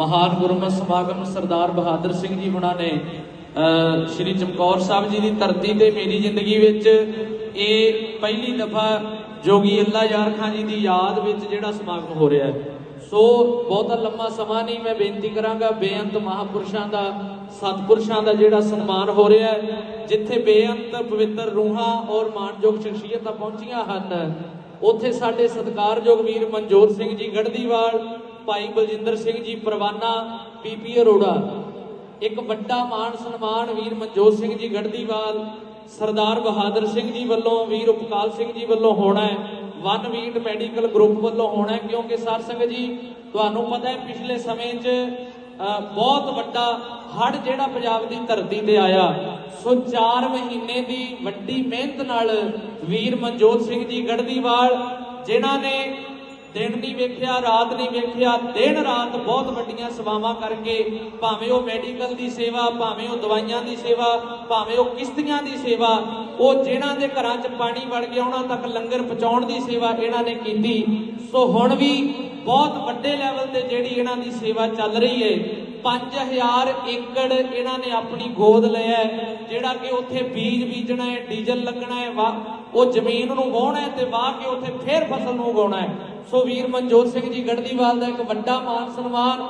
ਮਹਾਨ ਗੁਰਮਤਿ ਸਮਾਗਮ ਸਰਦਾਰ ਬਹਾਦਰ ਸਿੰਘ ਜੀ ਹੁਣਾਂ ਨੇ ਸ਼੍ਰੀ ਚਮਕੌਰ ਸਾਹਿਬ ਜੀ ਦੀ ਧਰਤੀ ਤੇ ਮੇਰੀ ਜ਼ਿੰਦਗੀ ਵਿੱਚ ਇਹ ਪਹਿਲੀ ਦਫਾ ਜੋਗੀ ਅੱਲਾ ਯਾਰ ਖਾਨ ਜੀ ਦੀ ਯਾਦ ਵਿੱਚ ਜਿਹੜਾ ਸਮਾਗਮ ਹੋ ਰਿਹਾ ਹੈ। ਸੋ ਬਹੁਤਾ ਲੰਮਾ ਸਮਾਂ ਨਹੀਂ, ਮੈਂ ਬੇਨਤੀ ਕਰਾਂਗਾ ਬੇਅੰਤ ਮਹਾਪੁਰਸ਼ਾਂ ਦਾ, ਸਤਪੁਰਸ਼ਾਂ ਦਾ ਜਿਹੜਾ ਸਨਮਾਨ ਹੋ ਰਿਹਾ ਹੈ, ਜਿੱਥੇ ਬੇਅੰਤ ਪਵਿੱਤਰ ਰੂਹਾਂ ਔਰ ਮਾਣਯੋਗ ਸ਼ਖਸੀਅਤਾਂ ਪਹੁੰਚੀਆਂ ਹਨ, ਉੱਥੇ ਸਾਡੇ ਸਤਿਕਾਰਯੋਗ ਵੀਰ ਮਨਜੋਤ ਸਿੰਘ ਜੀ ਗੜਦੀਵਾਲ ਭਾਈ ਬਲਜਿੰਦਰ ਸਿੰਘ ਜੀ ਪਰਵਾਨਾ ਪੀਪੀ ਅਰੋੜਾ। ਇੱਕ ਵੱਡਾ ਮਾਣ ਸਨਮਾਨ ਵੀਰ ਮਨਜੋਤ ਸਿੰਘ ਜੀ ਗੜਦੀਵਾਲ ਸਰਦਾਰ ਬਹਾਦਰ ਸਿੰਘ ਜੀ ਵੱਲੋਂ, ਵੀਰ ਉਪਕਾਲ ਸਿੰਘ ਜੀ ਵੱਲੋਂ ਹੋਣਾ ਹੈ। ਵਨ ਵੀਟ ਮੈਡੀਕਲ ਗਰੁੱਪ ਵੱਲੋਂ ਹੋਣਾ ਹੈ, ਕਿਉਂਕਿ ਸਰ ਸਿੰਘ ਜੀ, ਤੁਹਾਨੂੰ ਪਤਾ ਹੈ, ਪਿਛਲੇ ਸਮੇਂ 'ਚ ਬਹੁਤ ਵੱਡਾ ਹੜ ਜਿਹੜਾ ਪੰਜਾਬ ਦੀ ਧਰਤੀ ਤੇ ਆਇਆ। ਸੋ 4 ਮਹੀਨੇ ਦੀ ਵੱਡੀ ਮਿਹਨਤ ਨਾਲ ਵੀਰ ਮਨਜੋਤ ਸਿੰਘ ਜੀ ਗੜਦੀਵਾਲ ਜਿਨ੍ਹਾਂ ਨੇ ਦਿਨ ਨਹੀਂ ਵੇਖਿਆ, ਰਾਤ ਨਹੀਂ ਵੇਖਿਆ, ਦਿਨ ਰਾਤ ਬਹੁਤ ਵੱਡੀਆਂ ਸੇਵਾਵਾਂ ਕਰਕੇ ਭਾਵੇਂ ਉਹ ਮੈਡੀਕਲ ਦੀ ਸੇਵਾ, ਭਾਵੇਂ ਉਹ ਦਵਾਈਆਂ ਦੀ ਸੇਵਾ, ਭਾਵੇਂ ਉਹ ਕਿਸ਼ਤੀਆਂ ਦੀ ਸੇਵਾ, ਉਹ ਜਿਹਨਾਂ ਦੇ ਘਰਾਂ 'ਚ ਪਾਣੀ ਵੜ ਗਿਆ, ਉਹਨਾਂ ਤੱਕ ਲੰਗਰ ਪਹੁੰਚਾਉਣ ਦੀ ਸੇਵਾ ਇਹਨਾਂ ਨੇ ਕੀਤੀ। ਸੋ ਹੁਣ ਵੀ ਬਹੁਤ ਵੱਡੇ ਲੈਵਲ ਤੇ ਜਿਹੜੀ ਇਹਨਾਂ ਦੀ ਸੇਵਾ ਚੱਲ ਰਹੀ ਹੈ 5000 ਏਕੜ ਇਹਨਾਂ ਨੇ ਆਪਣੀ ਗੋਦ ਲਿਆ ਜਿਹੜਾ ਕਿ ਉੱਥੇ ਬੀਜ ਬੀਜਣਾ ਹੈ ਡੀਜ਼ਲ ਲੱਗਣਾ ਹੈ ਵਾ ਉਹ ਜ਼ਮੀਨ ਨੂੰ ਵਾਹੁਣਾ ਹੈ ਤੇ ਵਾਹ ਕੇ ਉੱਥੇ ਫੇਰ ਫਸਲ ਨੂੰ ਉਗਾਉਣਾ ਹੈ ਸੋ ਵੀਰ ਮਨਜੋਤ ਸਿੰਘ ਜੀ ਗੜਦੀਵਾਲ ਦਾ ਇੱਕ ਵੱਡਾ ਮਾਨ ਸਨਮਾਨ।